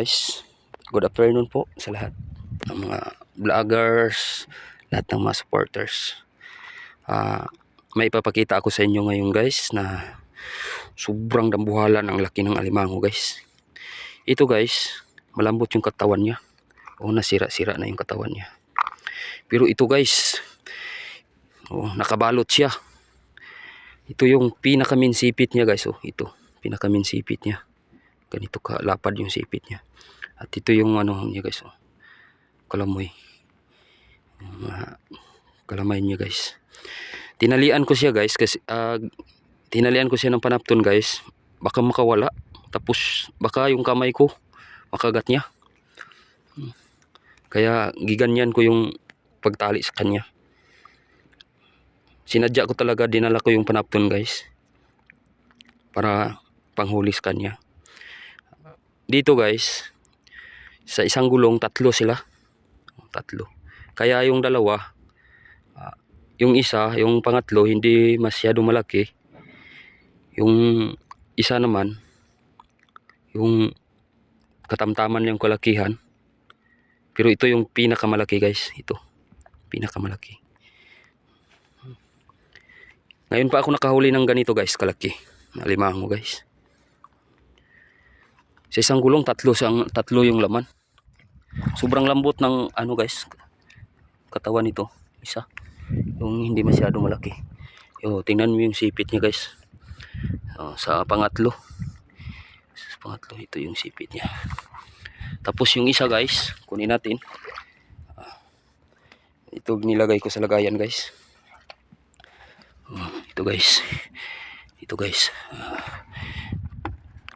Guys, good afternoon po sa lahat ng mga vloggers, lahat ng mga supporters. Ah, may ipapakita ako sa inyo ngayon guys na sobrang dambuhalan ang laki ng alimango guys. Ito guys, malambot yung katawan niya. O nasira-sira na yung katawan niya. Pero ito guys, oh, nakabalot siya. Ito yung pinakaminsipit niya guys. Oh, ito, pinakaminsipit niya ganito kalapad yung sipit niya. At ito yung ano niya guys oh. kalamoy. Mga kalamay niya guys. Tinalian ko siya guys kasi ah, tinalian ko siya ng panapton guys. Baka makawala. Tapos baka yung kamay ko makagat niya. Kaya giganyan ko yung pagtali sa kanya. Sinadya ko talaga dinala ko yung panapton guys para panghuli sa kanya dito guys sa isang gulong tatlo sila. Tatlo. Kaya yung dalawa ah, yung isa yung pangatlo hindi masyado malaki. Yung isa naman yung katamtaman yung kalakihan. Pero ito yung pinakamalaki guys. Ito. Pinakamalaki. Ngayon pa ako nakahuli ng ganito guys kalaki. Na limango guys sa isang gulong tatlo siyang tatlo yung laman. Sobrang lambot ng ano guys katawan nito isa. Yung hindi masyado malaki. Yo tingnan mo yung sipit niya guys. Oh, sa pangatlo. Sa pangatlo ito yung sipit niya. Tapos yung isa guys kunin natin. Ah, ito nilagay ko sa lagayan guys. Oh, ito guys. Ito guys. Ah,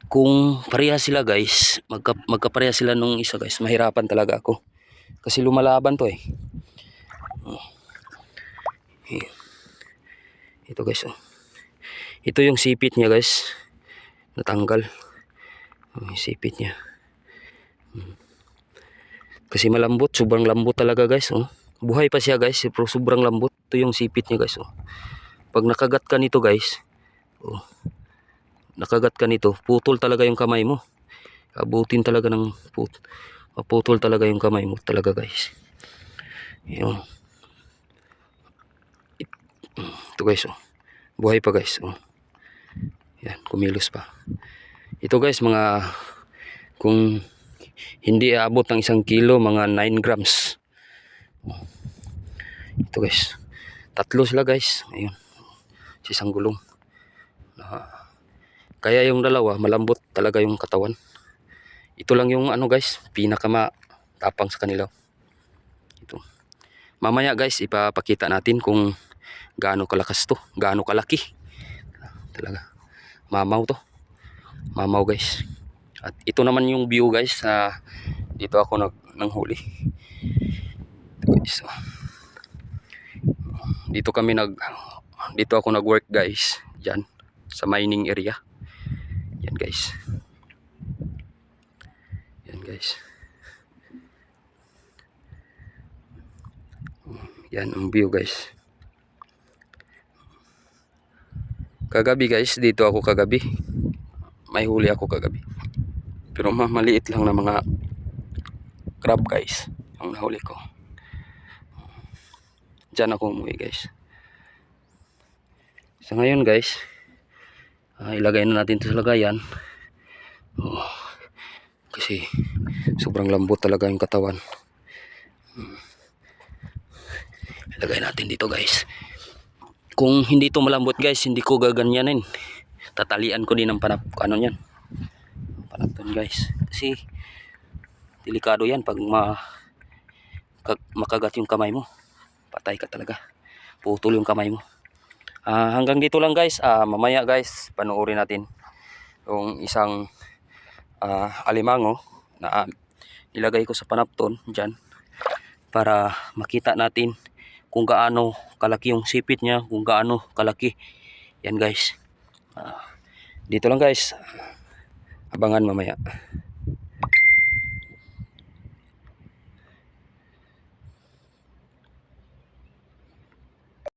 kung pareha sila guys, magka, magkapareha sila nung isa guys, mahirapan talaga ako. Kasi lumalaban to eh. Oh. Ito guys oh. Ito yung sipit niya guys. Natanggal. Oh, yung sipit niya. Hmm. Kasi malambot, sobrang lambot talaga guys oh. Buhay pa siya guys, pero sobrang lambot. Ito yung sipit niya guys oh. Pag nakagat ka nito guys, oh, nakagat ka nito, putol talaga yung kamay mo. Abutin talaga ng put maputol talaga yung kamay mo talaga guys. Yun. It- Ito guys oh. Buhay pa guys oh. Yan, kumilos pa. Ito guys mga kung hindi aabot ng isang kilo, mga 9 grams. Ito guys. Tatlo sila guys. Ayun. Sa isang gulong. Ah, kaya yung dalawa, malambot talaga yung katawan. Ito lang yung ano guys, pinakama tapang sa kanila. Ito. Mamaya guys, ipapakita natin kung gaano kalakas to, gaano kalaki. Talaga. Mamaw to. Mamaw guys. At ito naman yung view guys sa dito ako nag nanghuli. Ito guys. oh. Dito kami nag dito ako nag-work guys. Diyan sa mining area. Yan guys. Yan guys. Yan ang view guys. Kagabi guys, dito ako kagabi. May huli ako kagabi. Pero ma- maliit lang na mga crab guys ang nahuli ko. Diyan ako umuwi guys. Sa ngayon guys, Ah, ilagay na natin ito sa lagayan. Oh, kasi sobrang lambot talaga yung katawan. Hmm. Ilagay natin dito guys. Kung hindi ito malambot guys, hindi ko gaganyanin. Tatalian ko din ng panap ano yan. Panapton guys. Kasi delikado yan pag ma kag, makagat yung kamay mo. Patay ka talaga. Putol yung kamay mo. Ah, hanggang dito lang guys. Ah, mamaya guys, panoorin natin yung isang ah, alimango na ah, nilagay ko sa panapton dyan para makita natin kung gaano kalaki yung sipit niya, kung gaano kalaki. Yan guys. Ah, dito lang guys. Abangan mamaya.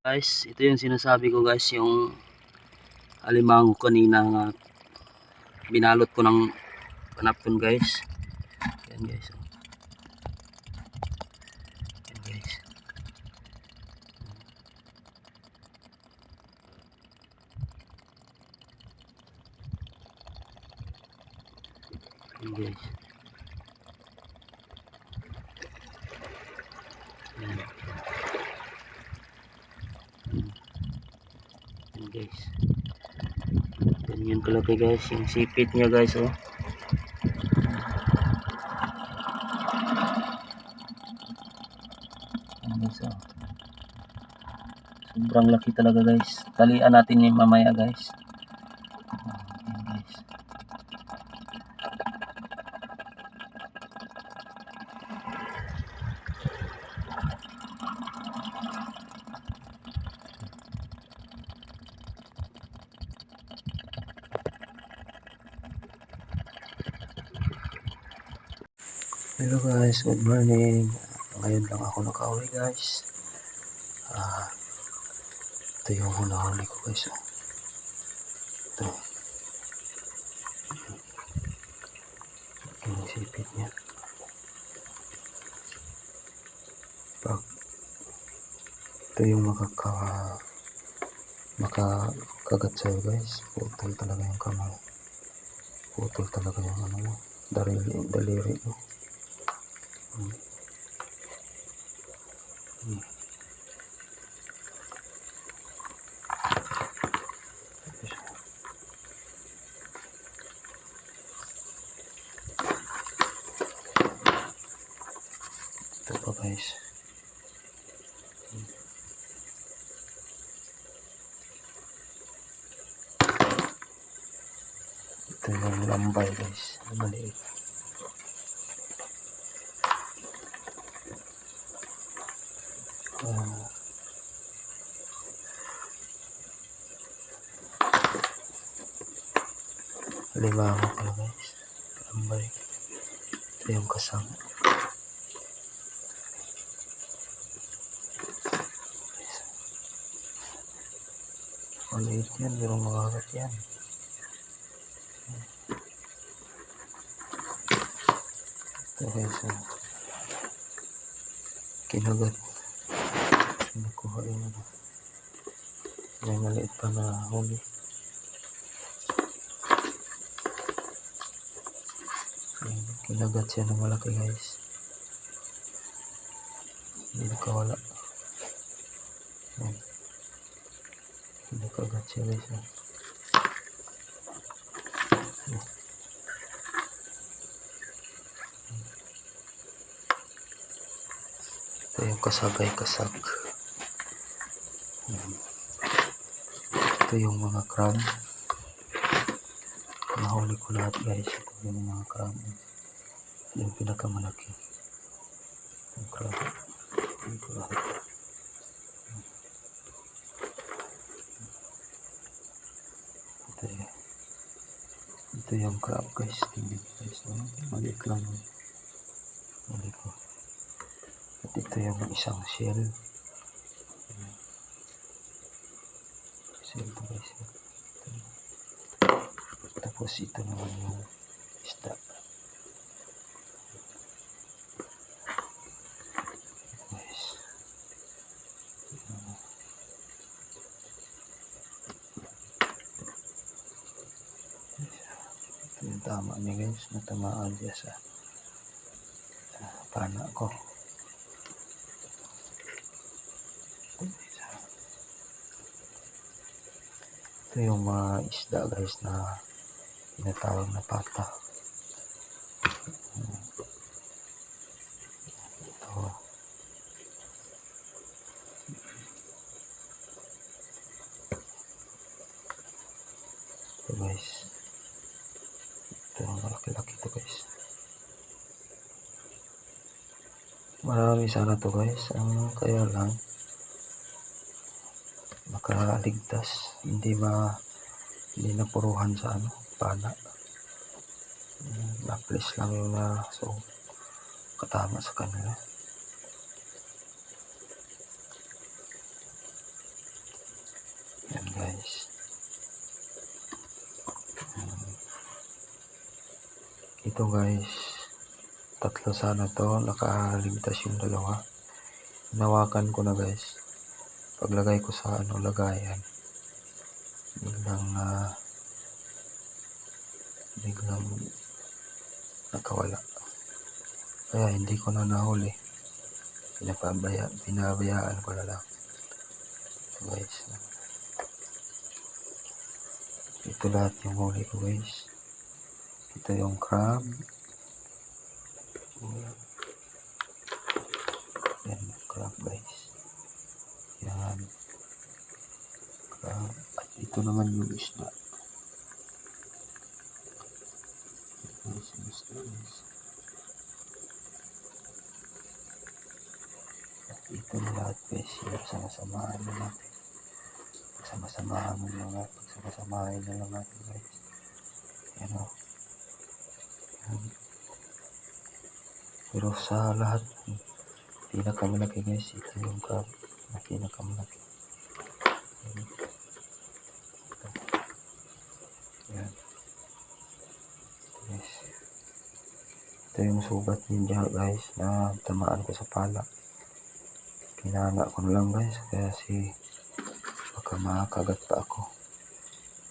Guys, ito yung sinasabi ko guys, yung alimango kanina nga binalot ko ng panapton guys. Yan guys. oh. Yan guys. Yan guys. Guys. Ganyan kalaki guys. Yung sipit niya guys oh. Yan guys oh. Sobrang laki talaga guys. Talian natin yung mamaya guys. Guys. Hello guys, good morning. Ngayon lang ako nakauwi guys. Ah, ito yung hunahuli ko guys. oh. Ito. Yung sipit niya. Pag ito yung makaka makakagat sa'yo guys. Putol talaga yung kamay. Putol talaga yung ano mo. Daliri, daliri mo. Hmm. Hmm. Ito pa guys. Hmm. Ito yung lambay guys. Maliit. Ah. Limango pala guys. Lambay. Ito yung kasama. Maliit yan, pero makagat yan. Ito guys, ah. kinagat. Nakuha yung ano. May maliit pa na huli. Ayan, Kinagat siya ng malaki guys. Hindi nakawala. Ayan. Nakagat siya guys. ah. Ayan. Ito yung kasagay kasag. Ito yung mga crab. Nahuli ko lahat guys. Ito yung mga crab. Yung pinakamalaki. Yung crab. Ko lahat. Ito yung, ito yung crab guys. Tingnan guys. Maliit lang. yun. Mali ko. At ito yung isang shell. Ayan. Shell to guys. Ito. Tapos ito naman yung isda. Guys. Ito yung tama niya guys. Natamaan siya sa ah, pana ko. Ito yung mga isda guys na tinatawag na pata. Ito. Ito guys. Ito yung malaki-laki to guys. Marami sana to guys. Ang kaya lang makaligtas. Hindi ma hindi na puruhan sa ano, pana. Na-place lang yung na so katama sa kanila. Yan guys. Ito guys, tatlo sana to nakaligtas yung dalawa hinawakan ko na guys paglagay ko sa ano lagayan biglang na biglang nakawala. Kaya hindi ko na nahuli. Pinapabaya pinabayaan ko na lang. So guys ito lahat yung huli ko guys. Ito yung crab. Yan crab guys. Yan. Crab. At ito naman yung isda guys yung isda guys at ito yung sama-samahan na natin. Sama-samahan mo lang natin sama-samahin na lang natin guys. Yan o yan. pero sa lahat pinakamalaki guys ito yung crab na pinakamalaki. Yan. Yan guys ito yung sugat niya guys na tamaan ko sa pala pinana ko na lang guys kaya si baka makakagat pa ako.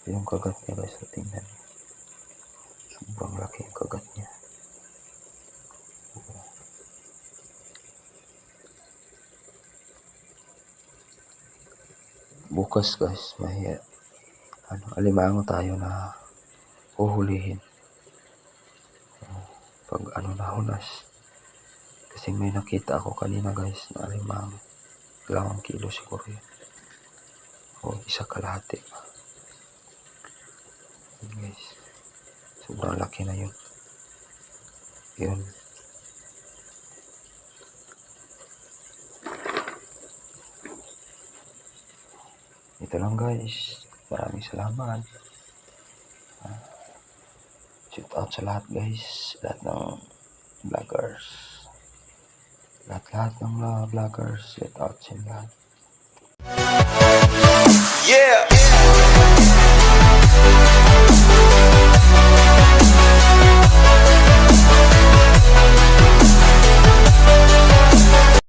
Yung kagat niya guys so tingnan. Niyo sobrang laki yung kagat niya. Bukas guys may ano alimango tayo na huhulihin. Pag ano na hunas kasi may nakita ako kanina guys na alimango dalawang kilo siguro yun. O isa kalahati. Yun, guys. Sobrang laki na yun. Yun. Ito lang guys. Maraming salamat. Ah, shout out sa lahat guys. Lahat ng vloggers lahat lahat ng mga vloggers shout out sa lahat Yeah.